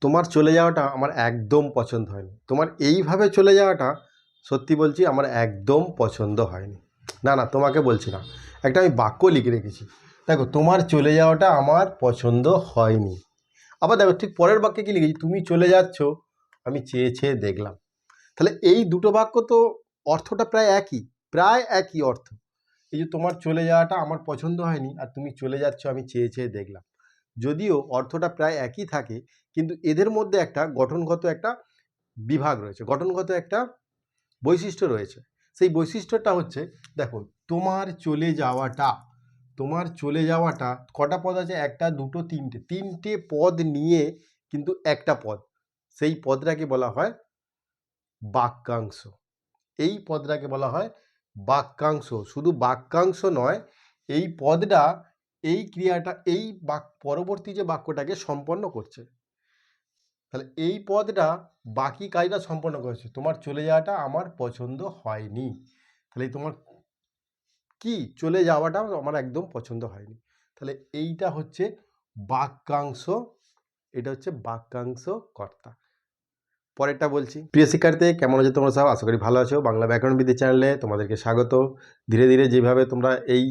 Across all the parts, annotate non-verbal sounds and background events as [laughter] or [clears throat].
তোমার চলে যাওয়াটা আমার একদম পছন্দ হয়নি। তোমার এইভাবে চলে যাওয়াটা, সত্যি বলছি, আমার একদম পছন্দ হয়নি। না না, তোমাকে বলছি না। একটা আমি বাক্য লিখে রেখেছি। দেখো, তোমার চলে যাওয়াটা আমার পছন্দ হয়নি। আবার দেখো, ঠিক পরের বাক্যে কি লিখেছি? তুমি চলে যাচ্ছ, আমি চেয়ে চেয়ে দেখলাম। তাহলে এই দুটো বাক্য তো অর্থটা প্রায় একই প্রায় একই অর্থ। এই যে তোমার চলে যাওয়াটা আমার পছন্দ হয়নি, আর তুমি চলে যাচ্ছ, আমি চেয়ে চেয়ে দেখলাম। যদিও অর্থটা প্রায় একই থাকে, কিন্তু এদের মধ্যে একটা গঠনগত একটা বিভাগ রয়েছে, গঠনগত একটা বৈশিষ্ট্য রয়েছে। সেই বৈশিষ্ট্যটা হচ্ছে দেখো তোমার চলে যাওয়াটা, তোমার চলে যাওয়াটা কটা পদ আছে? একটা, দুটো, তিনটে। তিনটে পদ নিয়ে কিন্তু একটা পদ। সেই পদটাকে বলা হয় বাক্যাংশ। এই পদটাকে বলা হয় বাক্যাংশ। শুধু বাক্যাংশ নয়, এই পদটা এই ক্রিয়াটা, এই বাক, পরবর্তী যে বাক্যটাকে সম্পন্ন করছে, তাহলে এই পদটা বাকি কাজটা সম্পন্ন করেছে। তোমার চলে যাওয়াটা আমার পছন্দ হয়নি। তাহলে তোমার কি চলে যাওয়াটা আমার একদম পছন্দ হয়নি। তাহলে এইটা হচ্ছে বাক্যাংশ, এটা হচ্ছে বাক্যাংশ কর্তা পরেরটা বলছি। প্রিয় শিক্ষার্থী, কেমন আছো তোমরা সব? আশা করি ভালো আছো। বাংলা ব্যাকরণ বিদ্যা চ্যানেলে তোমাদেরকে স্বাগত। ধীরে ধীরে যেভাবে তোমরা এই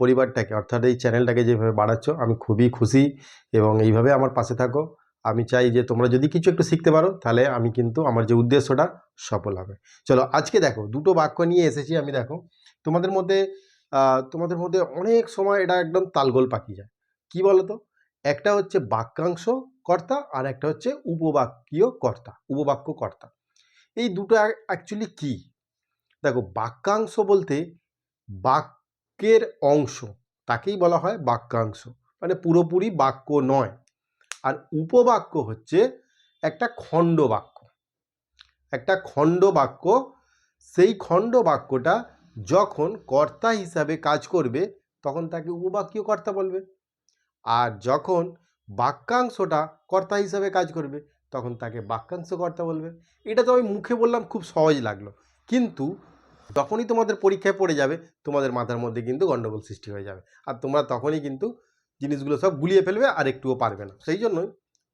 পরিবারটাকে, অর্থাৎ এই চ্যানেলটাকে যেভাবে বাড়াচ্ছ, আমি খুবই খুশি এবং এইভাবে আমার পাশে থাকো। আমি চাই যে তোমরা যদি কিছু একটু শিখতে পারো, তাহলে আমি কিন্তু আমার যে উদ্দেশ্যটা, সফল হবে। চলো, আজকে দেখো, দুটো বাক্য নিয়ে এসেছি আমি দেখো। তোমাদের মধ্যে তোমাদের মধ্যে অনেক সময় এটা একদম তালগোল পাকিয়ে যায়। কি বলো তো একটা হচ্ছে বাক্যাংশ কর্তা আর একটা হচ্ছে উপবাক্যীয় কর্তা, উপবাক্য কর্তা। এই দুটো অ্যাকচুয়ালি কি? দেখো, বাক্যাংশ বলতে বাক্যের অংশ, তাকেই বলা হয় বাক্যাংশ। মানে পুরোপুরি বাক্য নয়। আর উপবাক্য হচ্ছে একটা খণ্ড বাক্য। একটা খণ্ড বাক্য, সেই খণ্ড বাক্যটা যখন কর্তা হিসাবে কাজ করবে, তখন তাকে উপবাক্যীয় কর্তা বলবে। আর যখন বাক্যাংশটা কর্তা হিসাবে কাজ করবে, তখন তাকে বাক্যাংশ কর্তা বলবে। এটা তো আমি মুখে বললাম, খুব সহজ লাগল। কিন্তু যখনই তোমাদের পরীক্ষায় পড়ে যাবে, তোমাদের মাথার মধ্যে কিন্তু গণ্ডগোল সৃষ্টি হয়ে যাবে। আর তোমরা তখনই কিন্তু জিনিসগুলো সব গুলিয়ে ফেলবে আর একটুও পারবে না। সেই জন্যই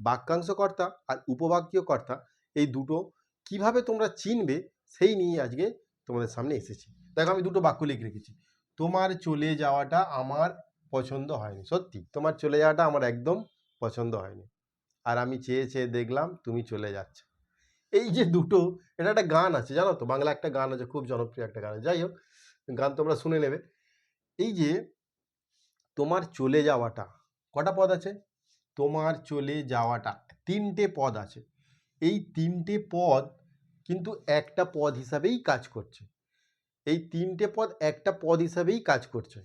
বাক্যাংশ কর্তা আর উপবাক্যীয় কর্তা এই দুটো কীভাবে তোমরা চিনবে সেই নিয়ে আজকে তোমাদের সামনে এসেছি। দেখো আমি দুটো বাক্য লিখে রেখেছি। তোমার চলে যাওয়াটা আমার পছন্দ হয়নি। সত্যি, তোমার চলে যাওয়াটা আমার একদম পছন্দ হয়নি। আর আমি চেয়ে চেয়ে দেখলাম তুমি চলে যাচ্ছ। এই যে দুটো, এটা একটা গান আছে, জানো তো? বাংলা একটা গান আছে, খুব জনপ্রিয় একটা গান যাই হোক, গান তোমরা শুনে নেবে। এই যে, তোমার চলে যাওয়াটা, কটা পদ আছে? তোমার চলে যাওয়াটা, তিনটে পদ আছে। এই তিনটে পদ কিন্তু একটা পদ হিসাবেই কাজ করছে। এই তিনটে পদ একটা পদ হিসাবেই কাজ করছে।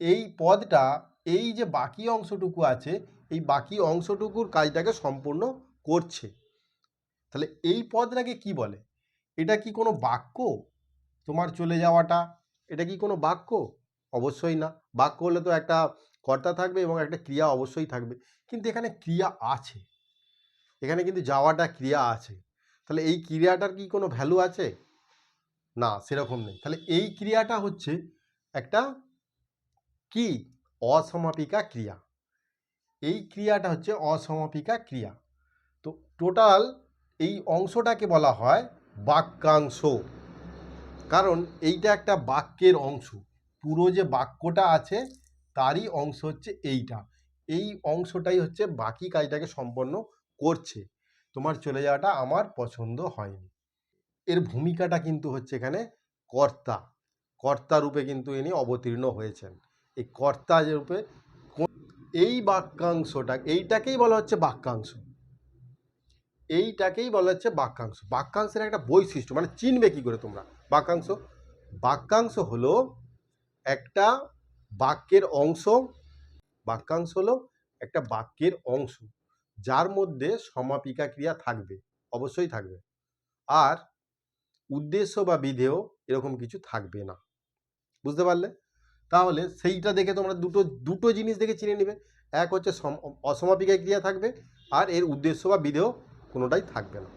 এই পদটা, এই যে বাকি অংশটুকু আছে, এই বাকি অংশটুকুর কাজটাকে সম্পূর্ণ করছে। তাহলে এই পদটাকে কি বলে? এটা কি কোনো বাক্য? তোমার চলে যাওয়াটা, এটা কি কোনো বাক্য? অবশ্যই না। বাক্য হলে তো একটা কর্তা থাকবে এবং একটা ক্রিয়া অবশ্যই থাকবে। কিন্তু এখানে ক্রিয়া আছে। এখানে কিন্তু যাওয়াটা ক্রিয়া আছে। তাহলে এই ক্রিয়াটার কি কোনো ভ্যালু আছে? না, সেরকম নেই। তাহলে এই ক্রিয়াটা হচ্ছে একটা কি? অসমাপিকা ক্রিয়া। এই ক্রিয়াটা হচ্ছে অসমাপিকা ক্রিয়া। তো টোটাল এই অংশটাকে বলা হয় বাক্যাংশ। কারণ এইটা একটা বাক্যের অংশ। পুরো যে বাক্যটা আছে, তারই অংশ হচ্ছে এইটা। এই অংশটাই হচ্ছে বাকি কাজটাকে সম্পন্ন করছে। তোমার চলে যাওয়াটা আমার পছন্দ হয়নি। এর ভূমিকাটা কিন্তু হচ্ছে এখানে কর্তা। কর্তা রূপে কিন্তু ইনি অবতীর্ণ হয়েছেন। এই কর্তা রূপে এই বাক্যাংশটা এইটাকেই বলা হচ্ছে বাক্যাংশ। এইটাকেই বলা হচ্ছে বাক্যাংশ। বাক্যাংশের একটা বৈশিষ্ট্য মানে চিনবে কি করে তোমরা? বাক্যাংশ। বাক্যাংশ হলো একটা বাক্যের অংশ, বাক্যাংশ হলো একটা বাক্যের অংশ, যার মধ্যে সমাপিকা ক্রিয়া থাকবে, অবশ্যই থাকবে। আর উদ্দেশ্য বা বিধেয় এরকম কিছু থাকবে না। বুঝতে পারলে? তাহলে সেইটা দেখে তোমরা দুটো দুটো জিনিস দেখে চিনে নেবে। এক হচ্ছে সম, অসমাপিকা ক্রিয়া থাকবে, আর এর উদ্দেশ্য বা বিধেয় কোনোটাই থাকবে না।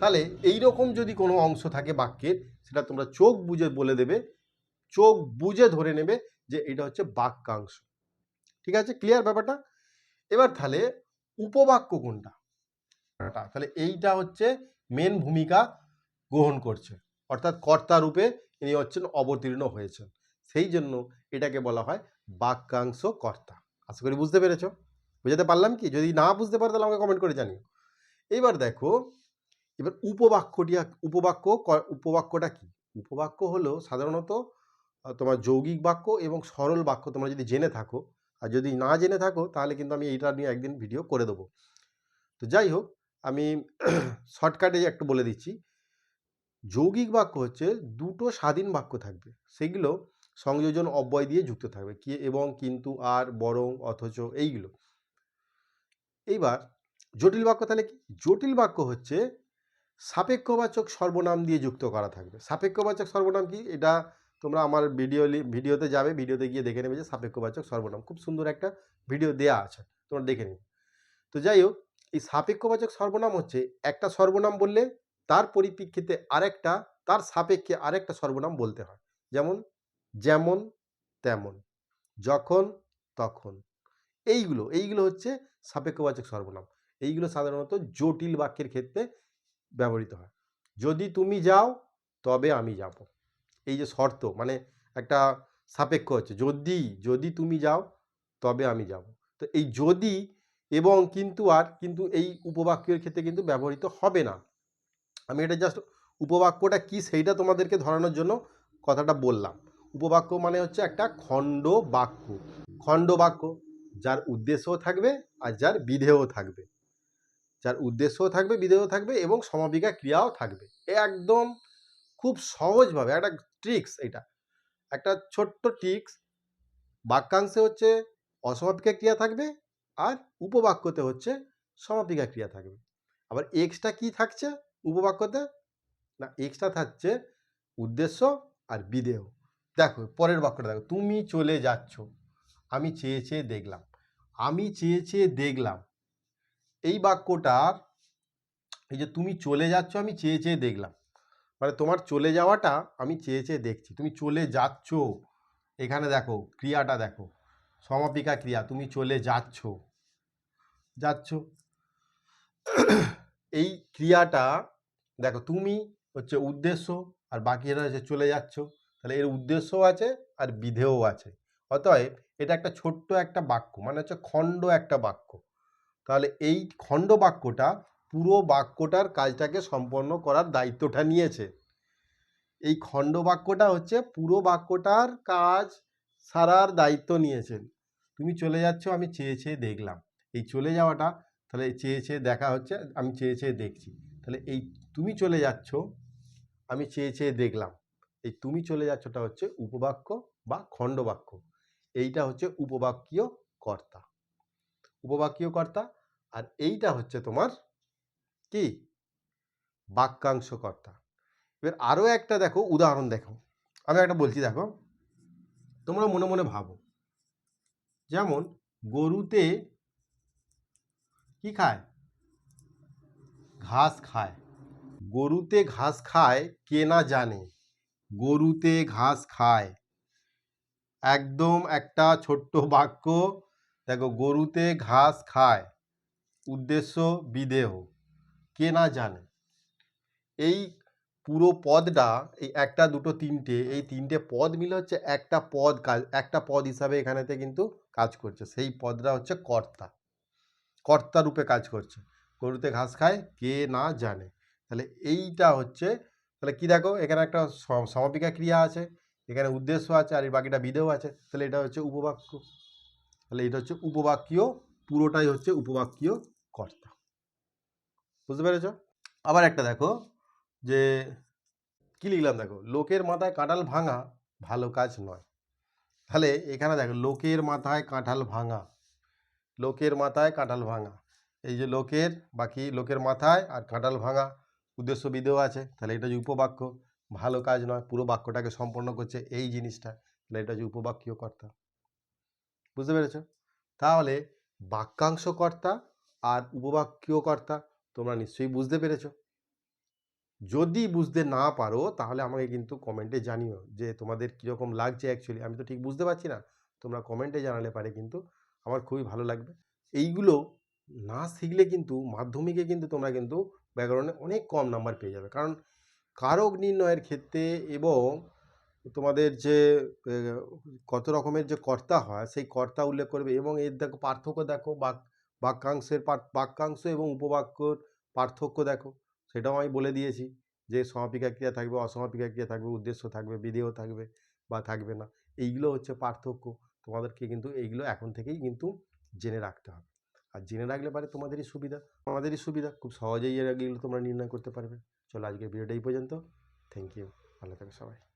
তাহলে এই রকম যদি কোনো অংশ থাকে বাক্যের, সেটা তোমরা চোখ বুঝে বলে দেবে, চোখ বুঝে ধরে নেবে যে এটা হচ্ছে বাক্যাংশ। ঠিক আছে? ক্লিয়ার ব্যাপারটা? এবার তাহলে উপবাক্য কোনটা? তাহলে এইটা হচ্ছে মেন ভূমিকা গ্রহণ করছে। অর্থাৎ কর্তা রূপে ইনি হচ্ছেন অবতীর্ণ হয়েছেন। সেই জন্য এটাকে বলা হয় বাক্যাংশ কর্তা। আশা করি বুঝতে পেরেছ? বুঝাতে পারলাম কি? যদি না বুঝতে পারো তাহলে আমাকে কমেন্ট করে জানিও। এবার দেখো, এবার উপবাক্যটি উপবাক্য উপবাক্যটা কি? উপবাক্য হলো সাধারণত তোমার যৌগিক বাক্য এবং সরল বাক্য। তোমরা যদি জেনে থাকো, আর যদি না জেনে থাকো, তাহলে কিন্তু আমি এইটা নিয়ে একদিন ভিডিও করে দেবো। তো যাই হোক, আমি [clears throat] শর্টকাটে একটু বলে দিচ্ছি। যৌগিক বাক্য হচ্ছে দুটো স্বাধীন বাক্য থাকবে। সেগুলো সংযোজন অব্যয় দিয়ে যুক্ত থাকবে। কি এবং, কিন্তু, আর, বরং, অথচ, এইগুলো। এইবার জটিল বাক্য তাহলে কি? জটিল বাক্য হচ্ছে সাপেক্ষবাচক সর্বনাম দিয়ে যুক্ত করা থাকবে। সাপেক্ষবাচক সর্বনাম কি? এটা তোমরা আমার ভিডিও ভিডিওতে যাবে, ভিডিওতে গিয়ে দেখে নেবে যে সাপেক্ষবাচক সর্বনাম। খুব সুন্দর একটা ভিডিও দেয়া আছে, তোমরা দেখে নিবে তো যাই হোক, এই সাপেক্ষবাচক সর্বনাম হচ্ছে একটা সর্বনাম বললে তার পরিপ্রেক্ষিতে আরেকটা, তার সাপেক্ষে আরেকটা সর্বনাম বলতে হয়। যেমন যেমন, তেমন, যখন, তখন। এইগুলো এইগুলো হচ্ছে সাপেক্ষবাচক সর্বনাম। এইগুলো সাধারণত জটিল বাক্যের ক্ষেত্রে ব্যবহৃত হয়। যদি তুমি যাও, তবে আমি যাব। এই যে শর্ত মানে একটা সাপেক্ষ হচ্ছে, যদি যদি তুমি যাও, তবে আমি যাব। তো এই যদি এবং কিন্তু আর কিন্তু এই উপবাক্যের ক্ষেত্রে কিন্তু ব্যবহৃত হবে না। আমি এটা জাস্ট উপবাক্যটা কি সেইটা তোমাদেরকে ধরানোর জন্য কথাটা বললাম। উপবাক্য মানে হচ্ছে একটা খণ্ড বাক্য। খণ্ড বাক্য, যার উদ্দেশ্যও থাকবে আর যার বিধেয়ও থাকবে। যার উদ্দেশ্যও থাকবে, বিধেয়ও থাকবে এবং সমাপিকা ক্রিয়াও থাকবে। একদম খুব সহজভাবে একটা ট্রিক্স এটা। একটা ছোট্ট ট্রিক্স বাক্যাংশে হচ্ছে অসমাপিকা ক্রিয়া থাকবে আর উপবাক্যতে হচ্ছে সমাপিকা ক্রিয়া থাকবে। আবার এক্সটা কি থাকছে উপবাক্যতে? না এক্সট্রা থাকছে উদ্দেশ্য আর বিদেহ দেখো, পরের বাক্যটা দেখো। তুমি চলে যাচ্ছ। আমি চেয়ে চেয়ে দেখলাম। আমি চেয়ে চেয়ে দেখলাম। এই বাক্যটার এই যে তুমি চলে যাচ্ছ, আমি চেয়ে চেয়ে দেখলাম। মানে তোমার চলে যাওয়াটা আমি চেয়ে চেয়ে দেখছি। তুমি চলে যাচ্ছ। এখানে দেখো, ক্রিয়াটা দেখো। সমাপিকা ক্রিয়া, তুমি চলে যাচ্ছ। যাচ্ছ। এই ক্রিয়াটা, দেখো, তুমি হচ্ছে উদ্দেশ্য, আর বাকিরা হচ্ছে চলে যাচ্ছ, তাহলে এর উদ্দেশ্যও আছে, আর বিধেয়ও আছে। অতএব, এটা একটা ছোট্ট একটা বাক্য মানে হচ্ছে খণ্ড একটা বাক্য। তাহলে এই খণ্ড বাক্যটা পুরো বাক্যটার কাজটাকে সম্পন্ন করার দায়িত্বটা নিয়েছে। এই খণ্ড বাক্যটা হচ্ছে পুরো বাক্যটার কাজ সারার দায়িত্ব নিয়েছেন। তুমি চলে যাচ্ছ, আমি চেয়ে চেয়ে দেখলাম। এই চলে যাওয়াটা, তাহলে চেয়ে চেয়ে দেখা হচ্ছে, আমি চেয়ে চেয়ে দেখছি। তাহলে এই তুমি চলে যাচ্ছ, আমি চেয়ে চেয়ে দেখলাম। এই তুমি চলে যাচ্ছটা হচ্ছে উপবাক্য বা খণ্ডবাক্য এইটা হচ্ছে উপবাক্যীয় কর্তা। উপবাক্যীয় কর্তা আর এইটা হচ্ছে তোমার কি? বাক্যাংশ কর্তা এবার আরও একটা দেখো, উদাহরণ দেখো। আমি একটা বলছি দেখো। তোমরা মনে মনে ভাবো। যেমন গরুতে কি খায়? ঘাস খায়। গরুতে ঘাস খায় কে না জানে। গরুতে ঘাস খায়। একদম একটা ছোট্ট বাক্য। দেখো, গরুতে ঘাস খায়। উদ্দেশ্য বিদেহ। কে না জানে? এই পুরো পদটা, এই একটা, দুটো, তিনটে, এই তিনটে পদ মিলে হচ্ছে একটা পদ কাজ, একটা পদ হিসাবে এখানেতে কিন্তু কাজ করছে। সেই পদটা হচ্ছে কর্তা। কর্তা রূপে কাজ করছে। গরুতে ঘাস খায়, কে না জানে? তাহলে এইটা হচ্ছে, তাহলে কি দেখো, এখানে একটা সম- সমাপিকা ক্রিয়া আছে, এখানে উদ্দেশ্য আছে, আর এই বাকিটা বিদেহ আছে। তাহলে এটা হচ্ছে উপবাক্য। তাহলে এটা হচ্ছে উপবাক্যীয় পুরোটাই হচ্ছে উপবাক্যীয় কর্তা। বুঝতে পেরেছ? আবার একটা দেখো, যে কি লিখলাম দেখো, লোকের মাথায় কাঁঠাল ভাঙা ভালো কাজ নয়। তাহলে এখানে দেখো, লোকের মাথায় কাঁঠাল ভাঙা, লোকের মাথায় কাঁঠাল ভাঙা। এই যে লোকের, বাকি লোকের মাথায় আর কাঁঠাল ভাঙা উদ্দেশ্য বিধেয় আছে। তাহলে এটা যে উপবাক্য, ভালো কাজ নয়, পুরো বাক্যটাকে সম্পন্ন করছে এই জিনিসটা। তাহলে এটা যে উপবাক্যীয় কর্তা। বুঝতে পেরেছ? তাহলে বাক্যাংশ কর্তা আর উপবাক্যীয় কর্তা তোমরা নিশ্চয়ই বুঝতে পেরেছ। যদি বুঝতে না পারো, তাহলে আমাকে কিন্তু কমেন্টে জানিও যে তোমাদের কীরকম লাগছে অ্যাকচুয়ালি আমি তো ঠিক বুঝতে পারছি না। তোমরা কমেন্টে জানালে পারে কিন্তু আমার খুবই ভালো লাগবে। এইগুলো না শিখলে কিন্তু মাধ্যমিকে কিন্তু তোমরা কিন্তু ব্যাকরণে অনেক কম নাম্বার পেয়ে যাবে। কারণ কারক নির্ণয়ের ক্ষেত্রে এবং তোমাদের যে কত রকমের যে কর্তা হয়, সেই কর্তা উল্লেখ করবে এবং এর দেখো পার্থক্য দেখো বাক বাক্যাংশের বাক্যাংশ এবং উপবাক্যর পার্থক্য দেখো। সেটাও আমি বলে দিয়েছি যে সমাপিকা ক্রিয়া থাকবে, অসমাপিকা ক্রিয়া থাকবে, উদ্দেশ্য থাকবে, বিধেয় থাকবে বা থাকবে না। এইগুলো হচ্ছে পার্থক্য। তোমাদেরকে কিন্তু এইগুলো এখন থেকেই কিন্তু জেনে রাখতে হবে। আর জেনে রাখলে পারে তোমাদেরই সুবিধা, আমাদেরই সুবিধা। খুব সহজেই এগুলো তোমরা নির্ণয় করতে পারবে। চলো আজকের ভিডিওটা এই পর্যন্ত। থ্যাংক ইউ ভালো থাকো সবাই।